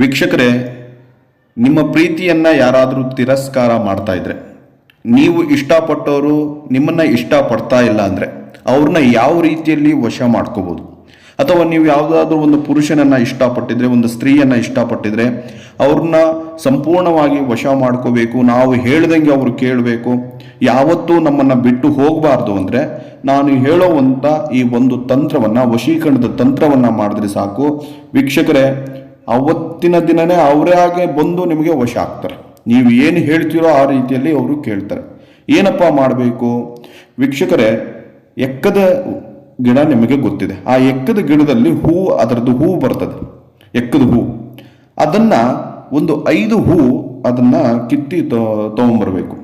ವೀಕ್ಷಕರೇ, ನಿಮ್ಮ ಪ್ರೀತಿಯನ್ನು ಯಾರಾದರೂ ತಿರಸ್ಕಾರ ಮಾಡ್ತಾ ಇದ್ರೆ, ನೀವು ಇಷ್ಟಪಟ್ಟವರು ನಿಮ್ಮನ್ನು ಇಷ್ಟಪಡ್ತಾ ಇಲ್ಲ ಅಂದರೆ ಅವ್ರನ್ನ ಯಾವ ರೀತಿಯಲ್ಲಿ ವಶ ಮಾಡ್ಕೋಬೋದು? ಅಥವಾ ನೀವು ಯಾವುದಾದ್ರೂ ಒಂದು ಪುರುಷನನ್ನು ಇಷ್ಟಪಟ್ಟಿದ್ರೆ, ಒಂದು ಸ್ತ್ರೀಯನ್ನು ಇಷ್ಟಪಟ್ಟಿದ್ರೆ ಅವ್ರನ್ನ ಸಂಪೂರ್ಣವಾಗಿ ವಶ ಮಾಡ್ಕೋಬೇಕು, ನಾವು ಹೇಳ್ದಂಗೆ ಅವರು ಕೇಳಬೇಕು, ಯಾವತ್ತೂ ನಮ್ಮನ್ನು ಬಿಟ್ಟು ಹೋಗಬಾರ್ದು ಅಂದರೆ ನಾನು ಹೇಳೋವಂಥ ಈ ಒಂದು ತಂತ್ರವನ್ನು, ವಶೀಕರಣದ ತಂತ್ರವನ್ನು ಮಾಡಿದ್ರೆ ಸಾಕು. ವೀಕ್ಷಕರೇ ಅವತ್ತಿನ ದಿನನೇ ಅವರೇ ಹಾಗೆ ಬಂದು ನಿಮಗೆ ವಶ ಆಗ್ತಾರೆ. ನೀವು ಏನು ಹೇಳ್ತೀರೋ ಆ ರೀತಿಯಲ್ಲಿ ಅವರು ಕೇಳ್ತಾರೆ. ಏನಪ್ಪ ಮಾಡಬೇಕು? ವೀಕ್ಷಕರೇ, ಎಕ್ಕದ ಗಿಡ ನಿಮಗೆ ಗೊತ್ತಿದೆ. ಆ ಎಕ್ಕದ ಗಿಡದಲ್ಲಿ ಹೂ, ಅದರದ್ದು ಹೂ ಬರ್ತದೆ. ಎಕ್ಕದ ಹೂ. ಅದನ್ನ ಒಂದು ಐದು ಹೂ ಅದನ್ನ ಕಿತ್ತಿ ತೊಗೊಂಬರ್ಬೇಕು.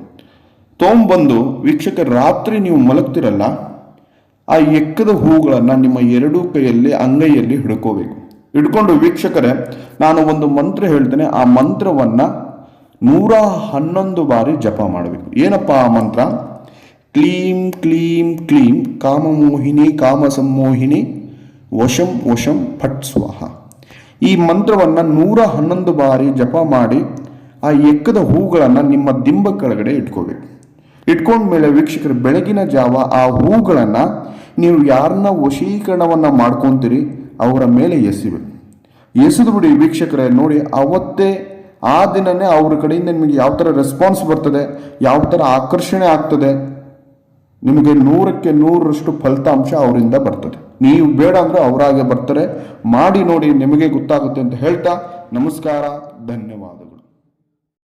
ತೊಗೊಂಬಂದು ವೀಕ್ಷಕ ರಾತ್ರಿ ನೀವು ಮಲಗ್ತಿರಲ್ಲ, ಆ ಎಕ್ಕದ ಹೂಗಳನ್ನು ನಿಮ್ಮ ಎರಡೂ ಕೈಯಲ್ಲಿ, ಅಂಗೈಯಲ್ಲಿ ಹಿಡ್ಕೋಬೇಕು. ಹಿಡ್ಕೊಂಡು ವೀಕ್ಷಕರೇ, ನಾನು ಒಂದು ಮಂತ್ರ ಹೇಳ್ತೇನೆ. ಆ ಮಂತ್ರವನ್ನ ನೂರ ಹನ್ನೊಂದು ಬಾರಿ ಜಪ ಮಾಡಬೇಕು. ಏನಪ್ಪ ಆ ಮಂತ್ರ? ಕ್ಲೀಂ ಕ್ಲೀಂ ಕ್ಲೀಂ, ಕಾಮಮೋಹಿನಿ ಕಾಮ ಸಂಮೋಹಿನಿ ವಶಂ ವಶಂ, ಫಟ್ ಸ್ವಾಹ. ಈ ಮಂತ್ರವನ್ನು ನೂರ ಹನ್ನೊಂದು ಬಾರಿ ಜಪ ಮಾಡಿ ಆ ಎಕ್ಕದ ಹೂಗಳನ್ನು ನಿಮ್ಮ ದಿಂಬ ಕೆಳಗಡೆ ಇಟ್ಕೋಬೇಕು. ಇಟ್ಕೊಂಡ್ಮೇಲೆ ವೀಕ್ಷಕರು, ಬೆಳಗಿನ ಜಾವ ಆ ಹೂಗಳನ್ನು ನೀವು ಯಾರನ್ನ ವಶೀಕರಣವನ್ನು ಮಾಡ್ಕೊತೀರಿ? ಅವರ ಮೇಲೆ ಎಸಿವೆ. ಎಸೆದು ಬಿಡಿ ವೀಕ್ಷಕರೇ, ನೋಡಿ ಅವತ್ತೇ ಆ ದಿನನೇ ಅವ್ರ ಕಡೆಯಿಂದ ನಿಮಗೆ ಯಾವ ಥರ ರೆಸ್ಪಾನ್ಸ್ ಬರ್ತದೆ, ಯಾವ ಥರ ಆಕರ್ಷಣೆ ಆಗ್ತದೆ, ನಿಮಗೆ ನೂರಕ್ಕೆ ನೂರರಷ್ಟು ಫಲಿತಾಂಶ ಅವರಿಂದ ಬರ್ತದೆ. ನೀವು ಬೇಡ ಅಂದ್ರೆ ಅವರಾಗೆ ಬರ್ತಾರೆ. ಮಾಡಿ ನೋಡಿ ನಿಮಗೆ ಗೊತ್ತಾಗುತ್ತೆ ಅಂತ ಹೇಳ್ತಾ ನಮಸ್ಕಾರ ಧನ್ಯವಾದ